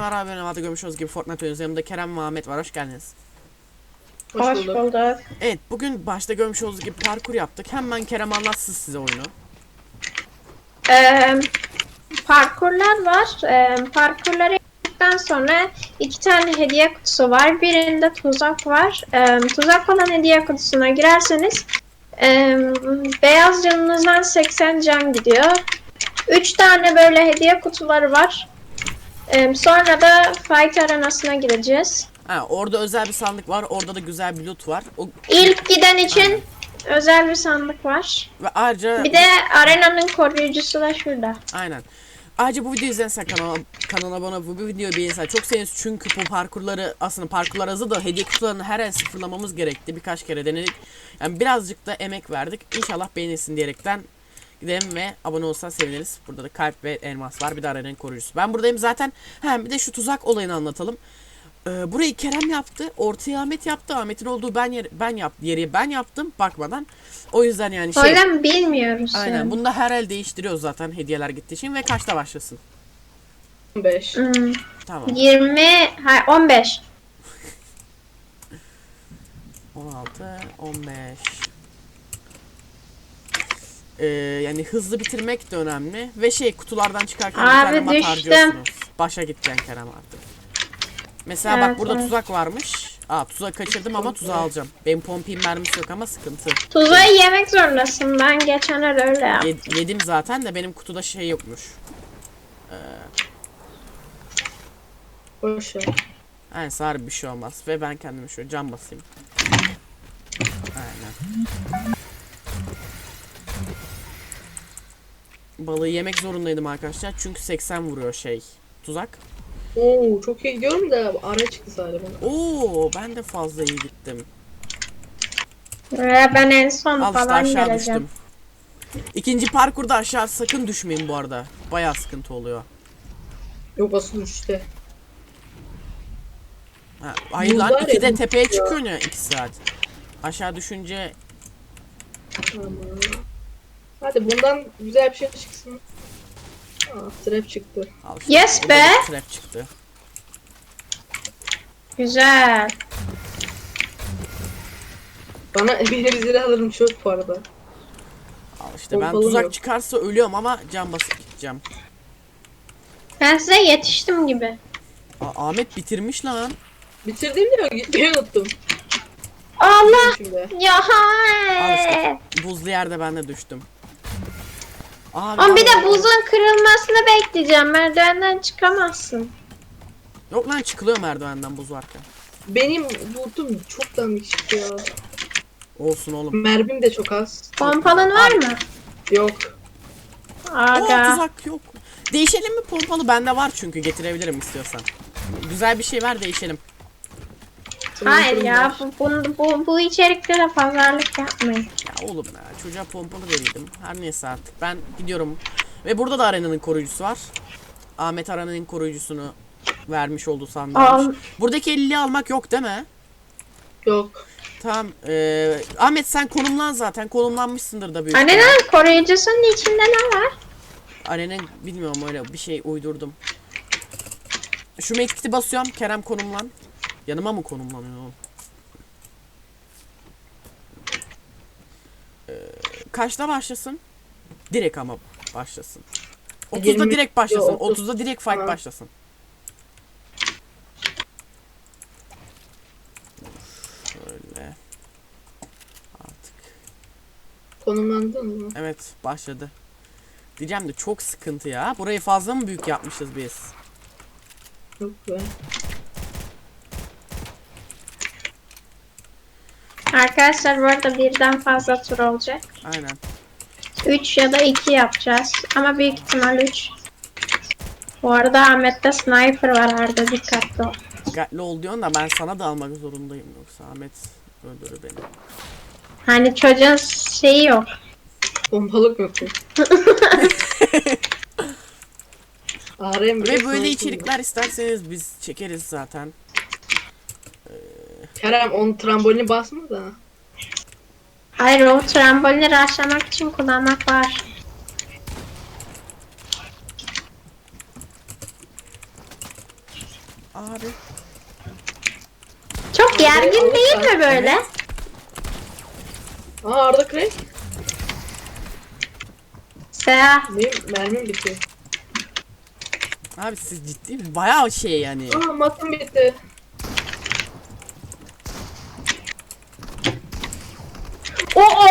merhaba ben Ahmet'e görmüş olduğunuz gibi Fortnite oynuyoruz. Yanımda Kerem ve Ahmet var. Hoş geldiniz. Hoş, Hoş bulduk. bulduk. Evet bugün başta görmüş olduğunuz gibi parkur yaptık. Hemen Kerem anlatsın size oyunu. Ee, parkurlar var. Ee, parkurları yaptıktan sonra iki tane hediye kutusu var. Birinde tuzak var. Ee, tuzak olan hediye kutusuna girerseniz ee, beyaz canınızdan 80 can gidiyor. Üç tane böyle hediye kutuları var. Ee, sonra da fight arenasına gideceğiz. Ha, orada özel bir sandık var. Orada da güzel bir loot var. O, İlk giden için özel bir sandık var. ve ayrıca Bir de arenanın koruyucusu da şurada. aynen. Ayrıca bu videoyu izlersen kanala, kanala abone bu videoyu beğenirsen çok seviniriz. Çünkü bu parkurları aslında parkurlar azı da hediye kutularını her el sıfırlamamız gerekti. Birkaç kere denedik. Yani birazcık da emek verdik. İnşallah beğenirsin diyerekten gidelim ve abone olsan seviniriz. Burada da kalp ve elmas var. Bir de arenanın koruyucusu. Ben buradayım zaten. Hem bir de şu tuzak olayını anlatalım. Ee, burayı Kerem yaptı. Ortaya Ahmet yaptı. Ahmet'in olduğu ben yer, ben yap yeri ben yaptım bakmadan. O yüzden yani O şey yüzden bilmiyoruz. Aynen. yani. Bunda her el değiştiriyoruz zaten hediyeler gittiği için ve kaçta başlasın? 15. Hmm, Tamam. 20, ha 15. 16, 15. Ee, yani hızlı bitirmek de önemli ve şey kutulardan çıkarken bir Abi tane harcıyorsunuz. Başa gideceksin Kerem artık. Mesela bak Evet, burada evet. tuzak varmış. Aa tuzak kaçırdım ama tuzağı alacağım. Benim pompim mermisi yok ama sıkıntı. Tuzağı yemek zorundasın. Ben geçen el öyle yaptım. Ye- yedim zaten de benim kutuda şey yokmuş. Boş ver. Yani sarı bir şey olmaz ve ben kendime şöyle cam basayım. Aynen. Balığı yemek zorundaydım arkadaşlar çünkü 80 vuruyor şey tuzak. Oo çok iyi gidiyorum da ara çıktı sadece bana. Oo ben de fazla iyi gittim. Ve ben en son Al işte falan aşağı geleceğim. düştüm. İkinci parkurda aşağı sakın düşmeyin bu arada. Bayağı sıkıntı oluyor. Yok asıl işte. Ha, hayır Bu lan ikide tepeye ya. çıkıyorsun ya 2 saat. Aşağı düşünce Aman. Hadi bundan güzel bir şey çıksın. Aa trap çıktı. al Yes da be. bir Trap çıktı. Güzel. Bana beni bizleri alırım çok bu arada. Al işte ben Pompalım tuzak yok. çıkarsa ölüyorum ama can basıp gideceğim. Ben size yetiştim gibi. Aa, Ahmet bitirmiş lan. Bitirdim ya gitmeyi unuttum. Allah! Şimdi. Ya Al hayır. işte. Buzlu yerde ben de düştüm. Abi, Ama bir de buzun kırılmasını bekleyeceğim. Merdivenden çıkamazsın. Yok lan çıkılıyor merdivenden buz varken. Benim vurdum çok dandik çıktı ya. Olsun oğlum. Mermim de çok az. Pompalın var mı? Yok. Oo Aga. tuzak yok. Değişelim mi pompalı? Bende var çünkü getirebilirim istiyorsan. Güzel bir şey ver değişelim. Hayır ya bu, bu, bu, bu içerikte de pazarlık yapmayın. Ya oğlum ya çocuğa pompalı veriyordum. Her neyse artık ben gidiyorum. Ve burada da arenanın koruyucusu var. Ahmet arenanın koruyucusunu vermiş. Al. almış. Buradaki 50'yi almak yok değil mi? Yok. Tamam. eee, Ahmet sen konumlan zaten. Konumlanmışsındır da büyük. Arenanın koruyucusunun içinde ne var? Arenanın bilmiyorum öyle bir şey uydurdum. Şu medkit'i basıyorum. Kerem konumlan. Yanıma mı konumlanıyor oğlum? Kaçta başlasın? Direkt ama başlasın. 30'da 20 direkt başlasın. Yo, 30. 30'da direkt fight Ha. başlasın. Şöyle. Artık. Konumlandın mı? Evet başladı. Diyeceğim de çok sıkıntı ya. Burayı fazla mı büyük yapmışız biz? Yok be. Arkadaşlar bu arada birden fazla tur olacak. Aynen. 3 ya da 2 yapacağız. Ama büyük ihtimal 3. Bu arada Ahmet'te sniper var Arda dikkatli ol. Dikkatli ol diyorsun da ben sana da almak zorundayım yoksa Ahmet öldürür beni. Hani çocuğun şeyi yok. Pompalık yok Ve böyle içerikler isterseniz biz çekeriz zaten. Kerem onun trambolini basma da. Hayır o trambolini aşlamak için kullanmak var. Abi. Çok gergin değil mi böyle? Aa Arda Craig. Seha. Benim mermim bitiyor. Abi siz ciddi mi? Bayağı şey yani. Aa matım bitti.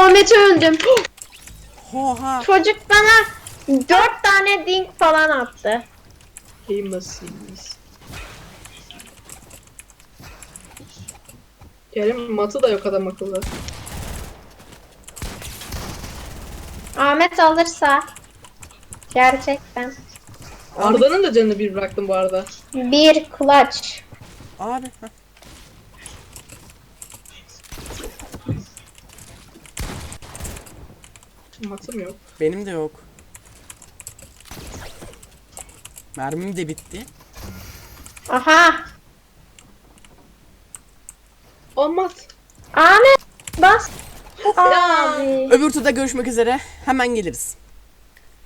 O Ahmet'i öldüm. Oha. Çocuk bana dört tane dink falan attı. Famous. Kerim matı da yok adam akıllı. Ahmet alırsa gerçekten Arda'nın da canını bir bıraktım bu arada. bir clutch. Abi. heh. Matım yok. Benim de yok. Mermim de bitti. Aha. Mat. Ahmet bas. Abi. Öbür turda görüşmek üzere. Hemen geliriz.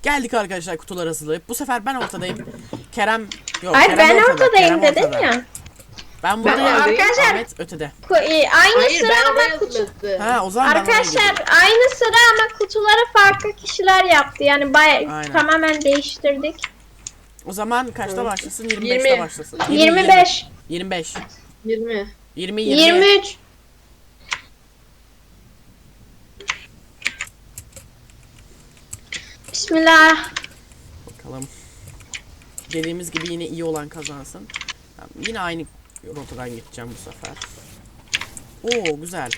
Geldik arkadaşlar kutular hazırlayıp. Bu sefer ben ortadayım. Kerem yok. Hayır Kerem ben ortada, ortadayım Kerem dedin ortada. ya. Ben buradayım. Arkadaşlar- Ahmet ötede. Ku- e, Aynı Hayır sıra ben ama kutu. hazırladım. Ha o zaman ben oraya Arkadaşlar gidiyorum. aynı sıra ama kutuları farklı kişiler yaptı. Yani baya Aynen. tamamen değiştirdik. O zaman kaçta Evet. başlasın? 25'te 20. başlasın. 25, 25. 20. 20 20. 23. Bismillah. Bakalım. Dediğimiz gibi yine iyi olan kazansın. Tamam, yine aynı rotadan gideceğim bu sefer. Oo güzel.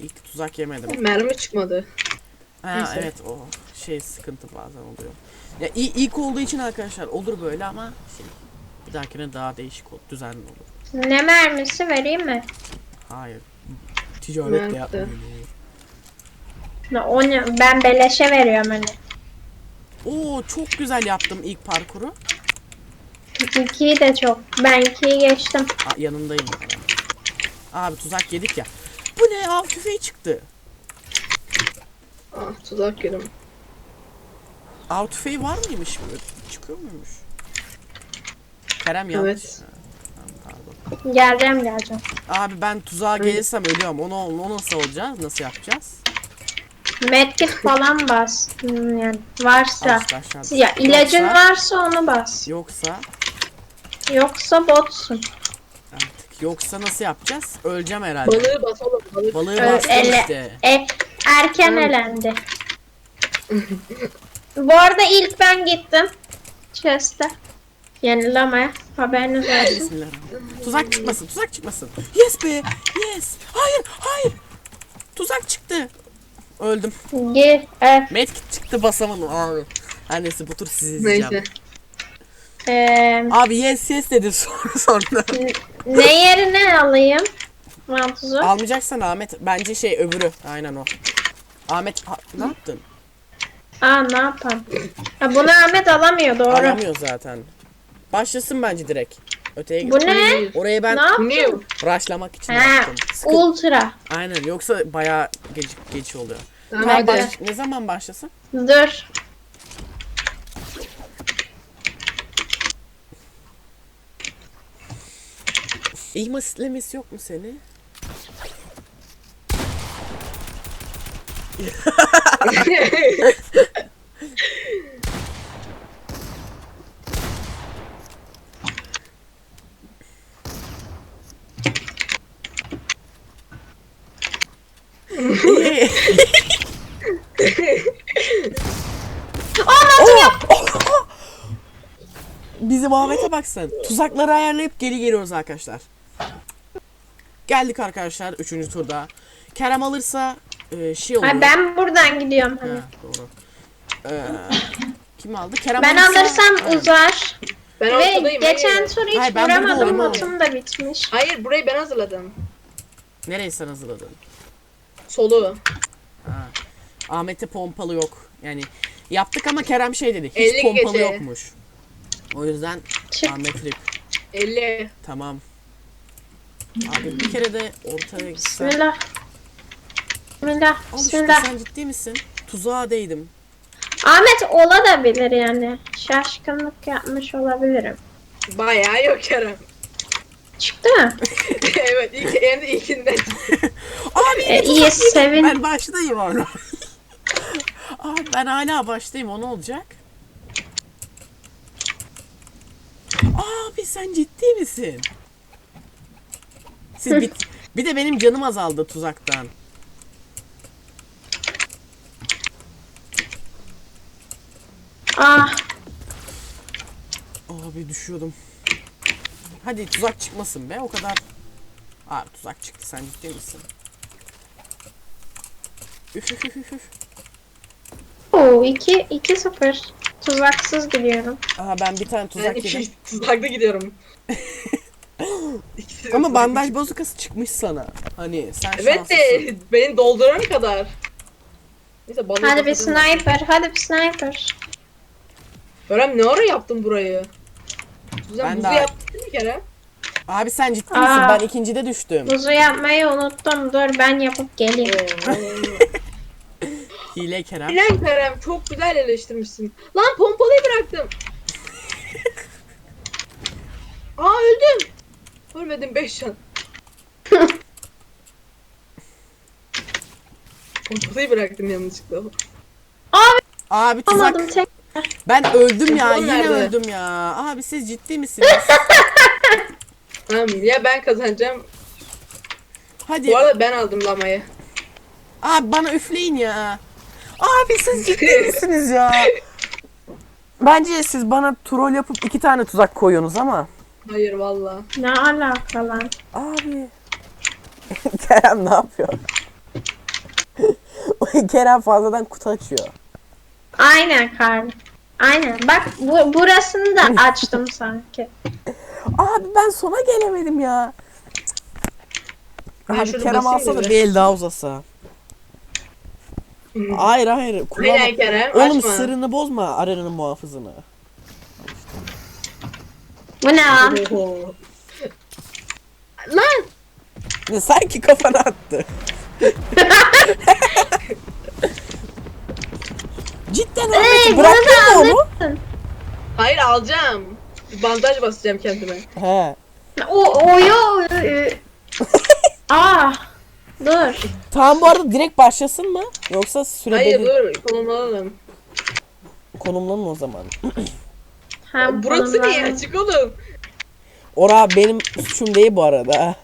İlk tuzak yemedim. Mermi çıkmadı. Ha Neyse. evet o şey sıkıntı bazen oluyor. Ya i- ilk olduğu için arkadaşlar olur böyle ama şey bir dahakine daha değişik olur, düzenli olur. Ne mermisi vereyim mi? Hayır. Ticaret de yapmıyor. Ne, O ne? Ben beleşe veriyorum hani. Oo çok güzel yaptım ilk parkuru. İkiyi de çok. Ben ikiyi geçtim. Aa, yanındayım. Abi tuzak yedik ya. Bu ne ya? Tüfeği çıktı. Ah tuzak yerim. Av tüfeği var mıymış böyle? Çıkıyor muymuş? Kerem yanlış. Evet. Ha, tamam, pardon. Geleceğim geleceğim. Abi ben tuzağa gelirsem ölüyorum. Onu, onu nasıl olacağız? Nasıl yapacağız? Medkit falan bas. Hmm, Yani varsa. Aşağı aşağı. Ya ilacın Yoksa- varsa onu bas. Yoksa Yoksa botsun. artık yoksa nasıl yapacağız? Öleceğim herhalde. Balığı basalım. Balık. Balığı Ö- bastım ele- işte. E, erken Tamam. elendi. Bu arada ilk ben gittim. Chest'e. Yenilemeye. Haberiniz olsun. Bismillahirrahmanirrahim. Tuzak çıkmasın, tuzak çıkmasın. Yes be, yes. Hayır, hayır. Tuzak çıktı. Öldüm. Gir. E, Medkit çıktı basamadım abi. Her neyse bu tur sizi izleyeceğim. Neyse. E, Abi yes yes dedi sonra sonra. ne yerine alayım? Mantuzu. Almayacaksan Ahmet bence şey öbürü. Aynen o. Ahmet ha- ne yaptın? Aa ne yapalım? Ha, bunu Ahmet alamıyor doğru. Alamıyor zaten. Başlasın bence direkt. Öteye git. Bu ne? Orayı ben Ne yap- Bu ne? rushlamak için Ha, yaptım. Sıkı- ultra. Aynen yoksa bayağı geç, geç oluyor. Tamam Tamam, hadi. baş- ne zaman başlasın? Dur. İhma sitlemesi yok mu seni? İyi. Bizim Ahmet'e baksın. Tuzakları ayarlayıp geri geliyoruz arkadaşlar. Geldik arkadaşlar 3. turda. Kerem alırsa e, şey olur. Ha, ben buradan gidiyorum hani. Ha, doğru. Ee, kim aldı? Kerem Ben alırsa- alırsam Aynen. uzar. Ben Ve ortadayım. geçen hayır. tur hiç Hayır, ben burada vuramadım. olayım oğlum. Da bitmiş. Hayır burayı ben hazırladım. Nereyi sen hazırladın? Solu. Ha. Ahmet'te pompalı yok. Yani yaptık ama Kerem şey dedi. Hiç 50 pompalı gece. yokmuş. O yüzden Çık. Ahmet Rip. 50. Tamam. Abi bir kere de ortaya gitsen. Bismillah. Bismillah. Al işte Bismillah. sen ciddi misin? Tuzağa değdim. Ahmet ola da bilir yani. Şaşkınlık yapmış olabilirim. Bayağı yok Kerem. Çıktı mı? evet ilk, en ilkinden. Abi E, iyi sevin. ben baştayım hala. Abi ben hala baştayım o ne olacak? Abi sen ciddi misin? Siz bit bir de benim canım azaldı tuzaktan. Ah Abi düşüyordum. Hadi tuzak çıkmasın be o kadar. Abi tuzak çıktı sen ciddi misin? Üf üf üf üf. Oo 2 2 0. Tuzaksız gidiyorum. Aha ben bir tane tuzak yedim. tuzakta gidiyorum. Ama bandaj bozukası çıkmış sana. Hani sen Evet şanslısın. de beni doldurana kadar. Neyse balığı Hadi bir sniper. Hadi bir sniper. Kerem ne ara yaptın burayı? Güzel Ben buzu daha- yaptın mi Kerem? Abi sen ciddi misin? Aa. Ben ikincide düştüm. Buzu yapmayı unuttum. Dur ben yapıp geleyim. Hile Kerem. Bilen Kerem çok güzel eleştirmişsin. Lan pompalıyı bıraktım. Aa öldüm. Ölmedim 5 can. pompalıyı bıraktım yanlışlıkla. Abi tuzak. Alamadım tek. Ben öldüm ya. Telefon Yine nerede? öldüm ya. Abi siz ciddi misiniz? Tamam ya ben kazanacağım. Hadi. Bu arada ben aldım lamayı. Abi bana üfleyin ya. Abi siz ciddi misiniz ya? Bence siz bana troll yapıp iki tane tuzak koyuyorsunuz ama. Hayır valla. Ne alaka lan? Abi. Kerem ne yapıyor? Kerem fazladan kutu açıyor. Aynen Karl. Aynen. Bak bu, burasını da açtım sanki. Abi ben sona gelemedim ya. Ben Abi şunu Kerem basayım alsa da bir. bir el daha uzasa. Hayır hayır. Kullanma. Aynen Kerem Oğlum açma. sırrını bozma aranın muhafızını. Bu ne lan? Oho. Lan! Ne sanki kafana attı. Cidden Ahmet'i bıraktın mı onu? Hayır alacağım. Bir bandaj basacağım kendime. He. O oyo. oyo. ah. Dur. Tamam bu arada direkt başlasın mı? Yoksa süre Hayır belli- dur konumlanalım. konumlanın o zaman. Hem Burası niye açık oğlum? Ora benim suçum değil bu arada.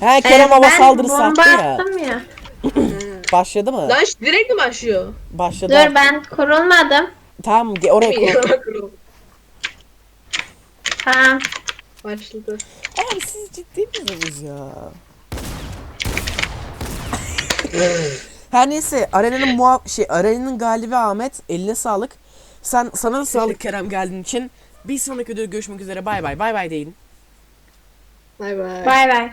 He Kerem Ee, hava ben saldırısı bomba attı ya. attım ya. Başladı mı? Lan şu direkt mi başlıyor? Başladı. Dur ben kurulmadım. Tamam ge- oraya koy. Tamam. Başladı. Abi siz ciddi misiniz ya? Her neyse arenanın muha şey arenanın galibi Ahmet eline sağlık. Sen sana da sağlık Kerem geldiğin için. Bir sonraki videoda görüşmek üzere bay bay bay bay deyin. Bay bay. Bay bay.